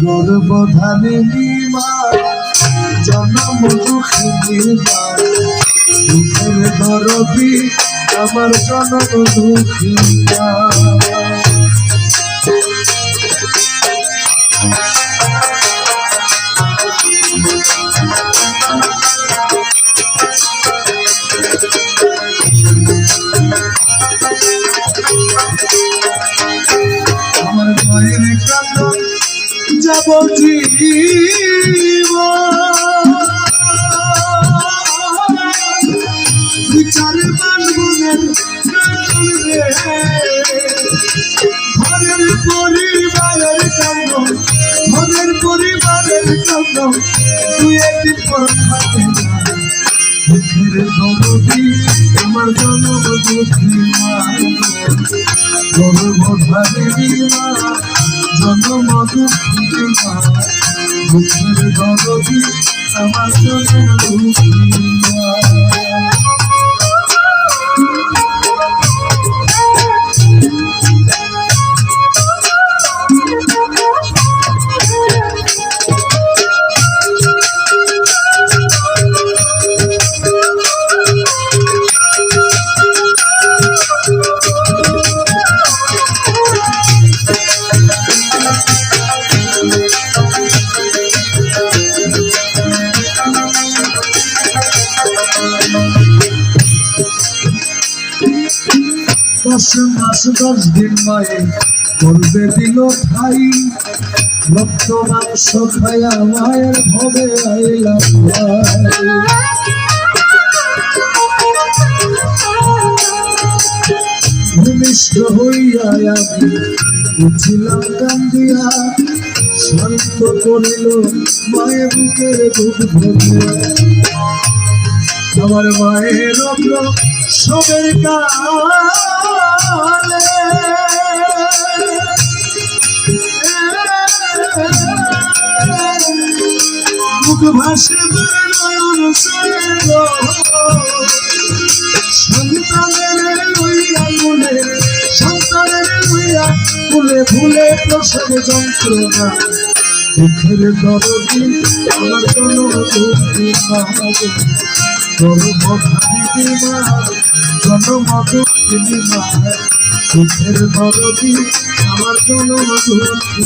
গর্বধারিণী মা জন্ম দুঃখী মা দুঃখের দরদি আমার জন্ম দুঃখী আমার জন্ম দুঃখী মা জন্ম দুঃখী মা দরদি আমার জন্ম দশ মাস দশ দিন মায়ে। করবে দিল ঠাই রক্ত মাংস খায়া মায়ের ভবে ভূমিষ্ঠ হইয়া আমি উঠিলাম কান্দিয়া, শান্ত করিল মায়ের বুকের দুধ ভরিয়া। আমার মায়ের অগ্র সবের কালে মুখ ভাসে নয়ন সন্তানের লইয়া বলে সন্তানের লইয়া ভুলে ভুলে প্রসব যন্ত্রণা জন্ম দুঃখিনী মা দুঃখের দরদি আমার কোনো দুঃখী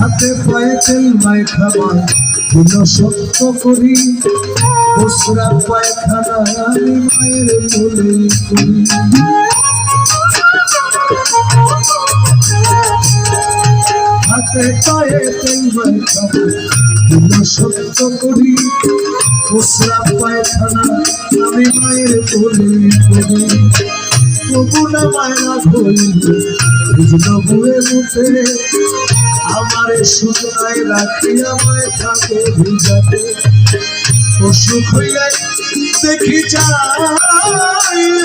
হাতে পায়ে মাই খাবার, দিল সত্য করি। বসরা পায়খানা আমি মায়ের করি। হাতে পায়ে তেল মাই খাবার, দিল সত্য করি। বসরা পায়খানা আমি মায়ের বলে করি। তবু না মায়া ধরিল, বুঝল বুয়ে মুখে আমারে সুতরায় রাখি আমায় থাকে ভিজাতে। অসুখ হইয়া দেখি যাইয়া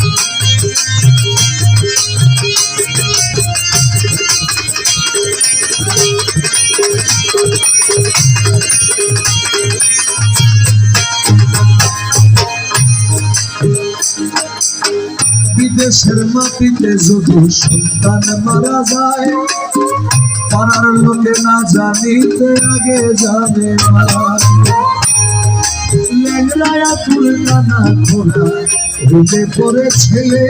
বিদেশের মাটিতে যদি সন্তান মারা যায়, পাড়ার লোকে না জানিতে আগে জানে মারা। ল্যাংড়ায়া তুলকানা খোলা রুটে পড়ে ছেলে।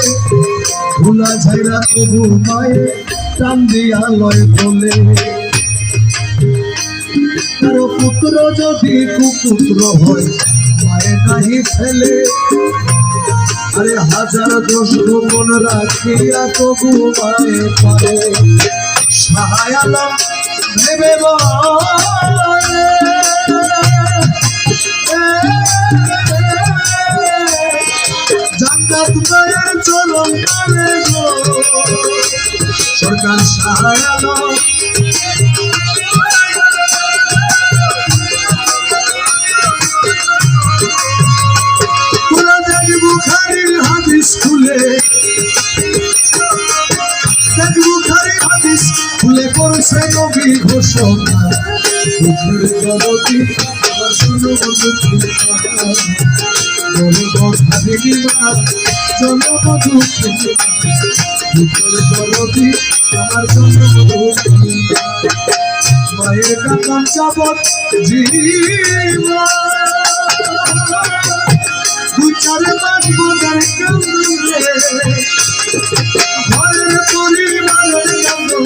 ভুলা ঝাইরা তবু মায়ে টান দিয়া লয় বলে। কারও পুত্র যদি কুপুত্র হয়, মায়ে নাহি ফেলে। আরে হাজার দোষ গোপন রাখিয়া তবু মায়ে পারে। সাহায়ালাম ভেবে বলে মায়ের চরণ করে গো। সরকার কোরআনের বুখারীর হাদিস খুলে দেখ হাদিস খুলে করছে নবী ঘোষণা। বুকের জগতি আমার জনবধূ বড় কথা দেখি মা জনবধূ বুকের জগতি আমার জনবধূ মায়ের কাকান যাবত জীবন দুচারে পাঁচ বছর কান্দুলে ঘরের পরিবারের কান্দন